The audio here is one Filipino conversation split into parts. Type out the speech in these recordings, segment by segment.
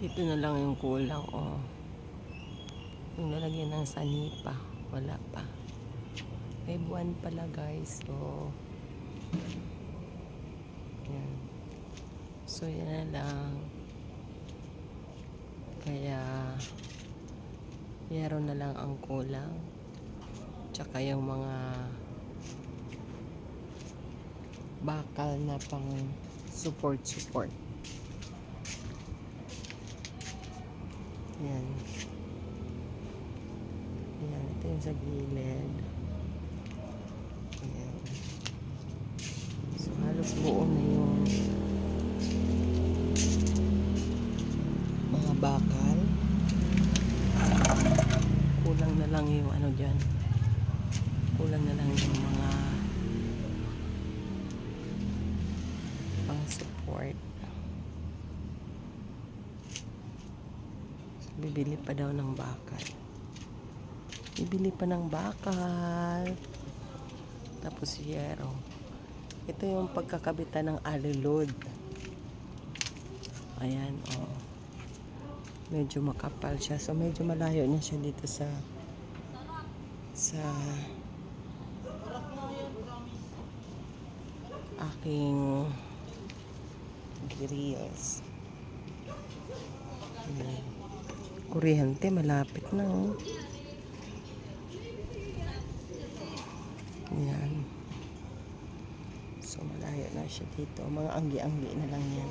Dito na lang yung kulang, oh. Yung lalagyan ng sanipa, wala pa. May buwan pala, guys. So, yan. So, yan na lang. Kaya, yero na lang ang kulang. Tsaka yung mga bakal na pang support-support. Yan. Yan, ito yung sa gilid. Yan. So, halos buo na yung mga bakal. Kulang na lang yung ano dyan. Kulang na lang yung mga pang support. Bibili pa daw ng bakal. Bibili pa ng bakal. Tapos yero. Ito yung pagkakabitan ng alulod. Ayan, oh. Medyo makapal siya. So, medyo malayo na siya dito sa sa aking grills. Ayan. Kuryente, malapit na, oh. Ayan. So, malayo na siya dito. Mga anggi-anggi na lang yan.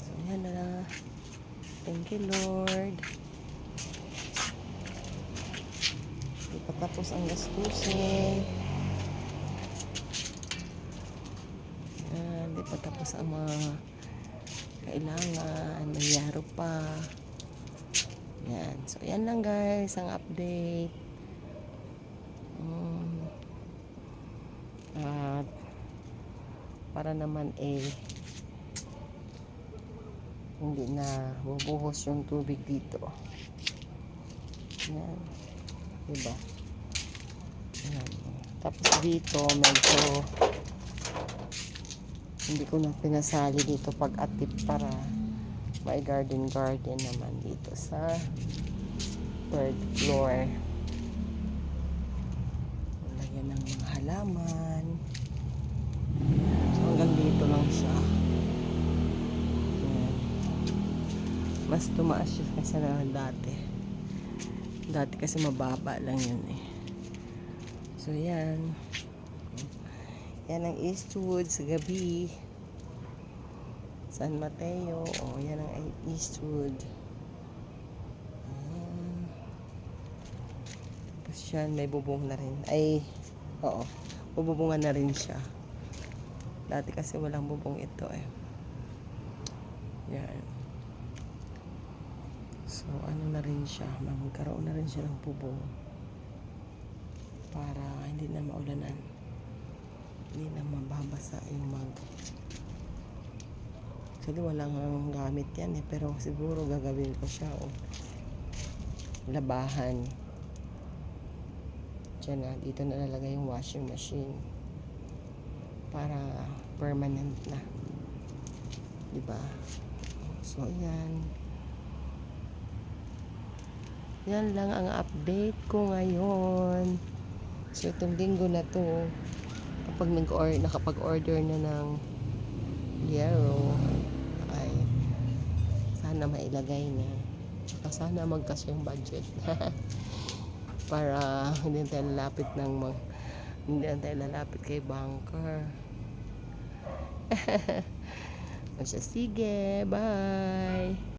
So, yan na. Thank you, Lord. Di pa tapos ang gastusin. Yan, di pa tapos ang mga kailangan. May yaro pa. Yan. So, yan lang guys, ang update. Mm. At, para naman eh, hindi na bubuhos yung tubig dito. Yan. Diba? Yan. Tapos dito, medyo hindi ko na pinasali dito pag atip para may garden garden naman dito sa third floor. Lagyan ng mga halaman. So hanggang dito lang siya. Ayan. Mas tumaas siya kasi na dati. Dati kasi mababa lang yun eh. So yan. Yan ang Eastwood sa gabi. San Mateo. O, yan ang Eastwood. Ayan. Tapos yan, may bubong na rin. Ay, oo. Bububungan na rin siya. Dati kasi walang bubong ito eh. Yan. So, ano na rin siya. Magkaroon na rin siya ng bubong. Para hindi na maulanan. Hindi na mababasa yung mag Actually, walang gamit yan eh. Pero siguro gagawin ko siya. Oh. Labahan. Diyan na. Dito na nalagay yung washing machine. Para permanent na. Diba? So, yan. Yan lang ang update ko ngayon. So, itong linggo na to, kapag nag-or, nakapag-order na ng yero, ay sana mailagay na. Tsaka sana magkas yung budget. Para hindi tayo lalapit ng mga hindi tayo lalapit kay banker. sige, bye!